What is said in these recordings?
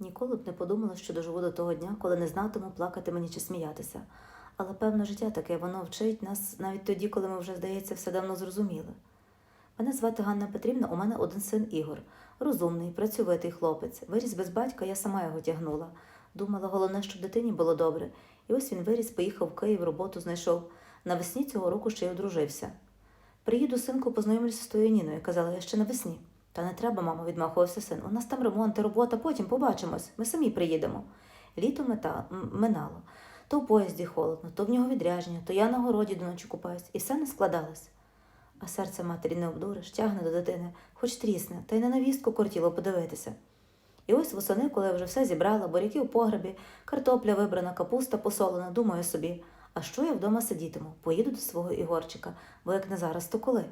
Ніколи б не подумала, що доживу до того дня, коли не знатиму, плакати мені чи сміятися. Але певно, життя таке, воно вчить нас навіть тоді, коли ми вже, здається, все давно зрозуміли. Мене звати Ганна Петрівна, у мене один син Ігор. Розумний, працьовитий хлопець. Виріс без батька, я сама його тягнула. Думала, головне, щоб дитині було добре. І ось він виріс, поїхав в Київ, роботу знайшов. Навесні цього року ще й одружився. Приїду, синку, познайомлюся з твоєю Ніною, казала я ще навесні. Та не треба, мамо, відмахувався син. У нас там ремонт і робота, потім побачимось. Ми самі приїдемо. Літо мета... минало. То в поїзді холодно, то в нього відрядження, то я на городі до ночі купаюсь, і все не складалось. А серце матері не обдуриш, тягне до дитини, хоч трісне, та й на навістку кортіло подивитися. І ось восени, коли я вже все зібрала, буряки в погребі, картопля вибрана, капуста посолена, думаю собі, а що я вдома сидітиму? Поїду до свого Ігорчика, бо як не зараз, то коли?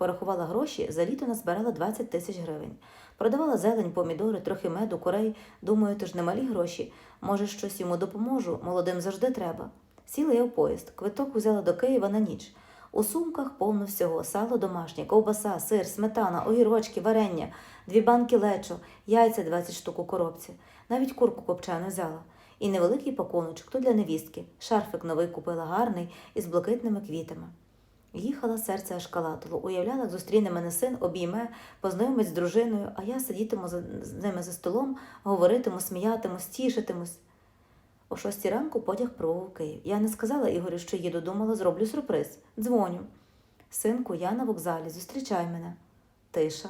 Порахувала гроші, за літо назбирала 20 тисяч гривень. Продавала зелень, помідори, трохи меду, курей. Думаю, то ж немалі гроші. Може, щось йому допоможу, молодим завжди треба. Сіла я в поїзд, квиток взяла до Києва на ніч. У сумках повно всього: сало домашнє, ковбаса, сир, сметана, огірочки, варення, дві банки лечо, яйця 20 штук у коробці. Навіть курку копчену взяла. І невеликий пакуночок, то для невістки. Шарфик новий купила гарний із блакитними квітами. Їхала серце аж калатило, уявляла, зустріне мене син, обійме, познайомить з дружиною, а я сидітиму з ними за столом, говоритиму, сміятимусь, тішитимусь. О шостій ранку потяг пробував в Київ. Я не сказала Ігорю, що їду, думала, зроблю сюрприз. Дзвоню. Синку, я на вокзалі, зустрічай мене. Тиша.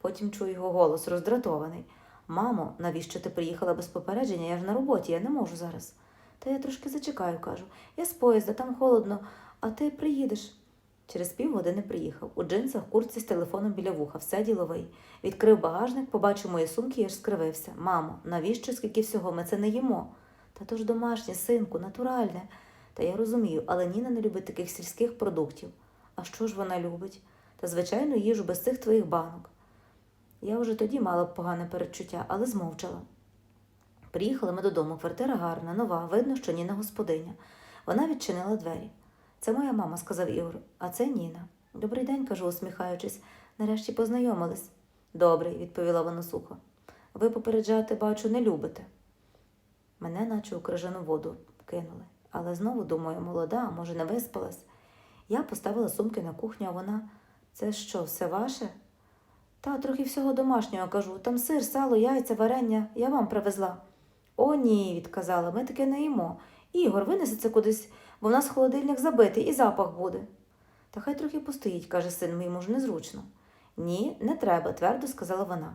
Потім чую його голос, роздратований. Мамо, навіщо ти приїхала без попередження? Я ж на роботі, я не можу зараз. Та я трошки зачекаю, кажу. Я з поїзда, там холодно, а ти приїдеш. Через півгодини приїхав. У джинсах, куртці з телефоном біля вуха, все діловий. Відкрив багажник, побачив мої сумки і аж скривився. Мамо, навіщо скільки всього? Ми це не їмо. Та то ж домашнє, синку, натуральне. Та я розумію, але Ніна не любить таких сільських продуктів. А що ж вона любить? Та, звичайно, їжу без цих твоїх банок. Я вже тоді мала погане передчуття, але змовчала. Приїхали ми додому. Квартира гарна, нова, видно, що Ніна господиня. Вона відчинила двері. Це моя мама, сказав Ігор, а це Ніна. Добрий день, кажу, усміхаючись. Нарешті познайомились. Добрий, відповіла вона сухо. Ви попереджати, бачу, не любите. Мене наче у крижану воду кинули. Але знову, думаю, молода, може, не виспалась. Я поставила сумки на кухню, а вона. Це що, все ваше? Та трохи всього домашнього кажу. Там сир, сало, яйця, варення я вам привезла. О, ні, відказала, ми таке не їмо. Ігор, винеси це кудись, бо в нас холодильник забитий і запах буде. Та хай трохи постоїть, каже син мій, може, незручно. Ні, не треба, твердо сказала вона.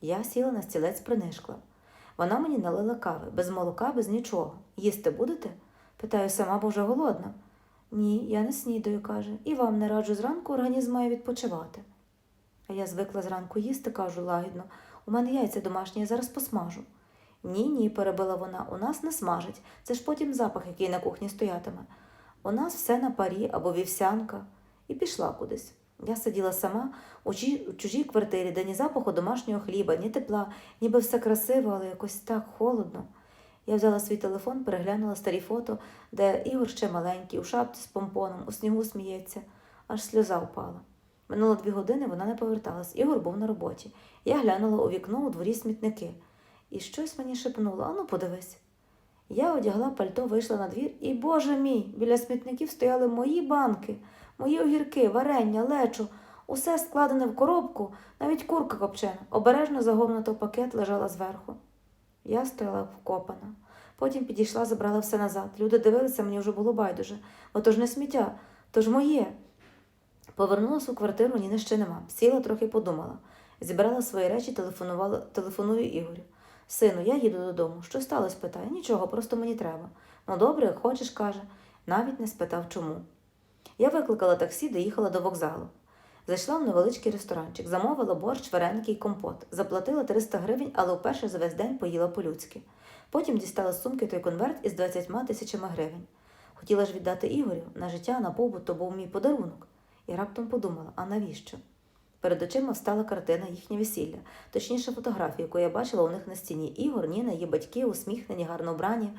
Я сіла на стілець принишкла. Вона мені налила кави, без молока, без нічого. Їсти будете? Питаю сама, бо вже голодна. Ні, я не снідаю, каже, і вам не раджу зранку організм має відпочивати. А я звикла зранку їсти, кажу лагідно. У мене яйця домашні, я зараз посмажу. Ні, ні, перебила вона, у нас не смажить. Це ж потім запах, який на кухні стоятиме. У нас все на парі або вівсянка. І пішла кудись. Я сиділа сама у чужій, квартирі, де ні запаху домашнього хліба, ні тепла, ніби все красиво, але якось так холодно. Я взяла свій телефон, переглянула старі фото, де Ігор ще маленький, у шапці з помпоном, у снігу сміється, аж сльоза впала. Минуло дві години, вона не поверталась. Ігор був на роботі. Я глянула у вікно у дворі смітники. І щось мені шепнуло, ану подивись. Я одягла пальто, вийшла на двір, і, боже мій, біля смітників стояли мої банки, мої огірки, варення, лечо, усе складене в коробку, навіть курка копчена, обережно загорнута пакет лежала зверху. Я стояла вкопана. Потім підійшла, забрала все назад. Люди дивилися, мені вже було байдуже. Ото ж не сміття, то ж моє. Повернулась у квартиру, ніни ще нема. Сіла, трохи подумала. Зібрала свої речі, телефонувала, телефоную Ігорю. Сину, я їду додому. Що сталося? питає. Нічого, просто мені треба. Ну, добре, як хочеш, каже. Навіть не спитав чому. Я викликала таксі, доїхала до вокзалу. Зайшла в невеличкий ресторанчик, замовила борщ, вареники і компот. Заплатила 300 гривень, але вперше за весь день поїла по-людськи. Потім дістала з сумки той конверт із 20 тисячами гривень. Хотіла ж віддати Ігорю на життя, на побут, то був мій подарунок. І раптом подумала, а навіщо? Перед очима встала картина їхнє весілля, точніше фотографія, яку я бачила у них на стіні. Ігор, Ніна, її батьки, усміхнені, гарно вбрані,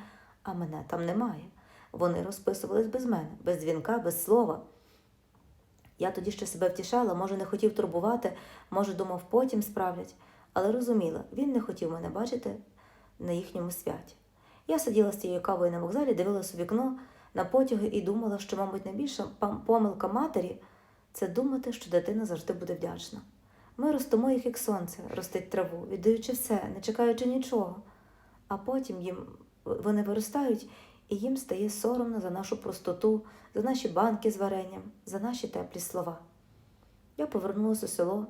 а мене там немає. Вони розписувались без мене, без дзвінка, без слова. Я тоді ще себе втішала, може, не хотів турбувати, може, думав, потім справлять. але розуміла, він не хотів мене бачити на їхньому святі. Я сиділа з тією кавою на вокзалі, дивилась у вікно на потяги і думала, що, мабуть, найбільша помилка матері це думати, що дитина завжди буде вдячна. Ми ростимо їх як сонце, ростить траву, віддаючи все, не чекаючи нічого. А потім їм вони виростають, і їм стає соромно за нашу простоту, за наші банки з варенням, за наші теплі слова. Я повернулася у село.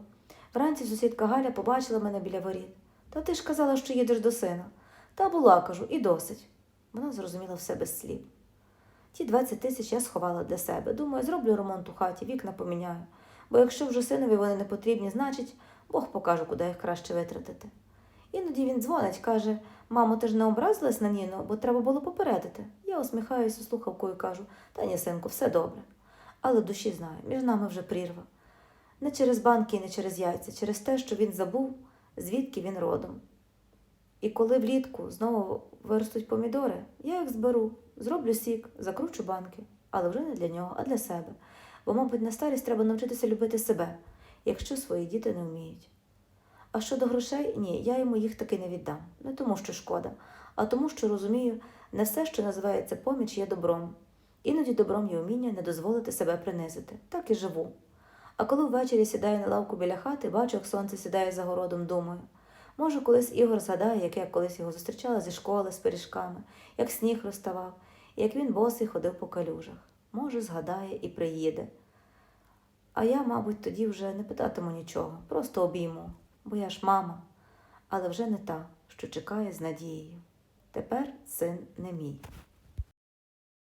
Вранці сусідка Галя побачила мене біля воріт. Та ти ж казала, що їдеш до сина. Та була, кажу, і досить. Вона зрозуміла все без слів. Ті 20 тисяч я сховала для себе. Думаю, зроблю ремонт у хаті, вікна поміняю. Бо якщо вже синові вони не потрібні, значить, Бог покаже, куди їх краще витратити. Іноді він дзвонить, каже: Мамо, ти ж не образилась на Ніну, бо треба було попередити. Я усміхаюся у слухавку і кажу: Та ні, синку, все добре. Але душі знаю, між нами вже прірва. Не через банки і не через яйця, через те, що він забув, звідки він родом. І коли влітку знову виростуть помідори, я їх зберу, зроблю сік, закручу банки, але вже не для нього, а для себе. Бо, мабуть, на старість треба навчитися любити себе, якщо свої діти не вміють. А щодо грошей, ні, я йому їх таки не віддам. Не тому, що шкода, а тому, що розумію, не все, що називається поміч, є добром. Іноді добром є вміння не дозволити себе принизити. Так і живу. А коли ввечері сідаю на лавку біля хати, бачу, як сонце сідає за городом, думаю. Може, колись Ігор згадає, як я колись його зустрічала зі школи з пиріжками, як сніг розставав, як він босий ходив по калюжах. Може, згадає і приїде. А я, мабуть, тоді вже не питатиму нічого, просто обійму, бо я ж мама, але вже не та, що чекає з надією. Тепер син не мій.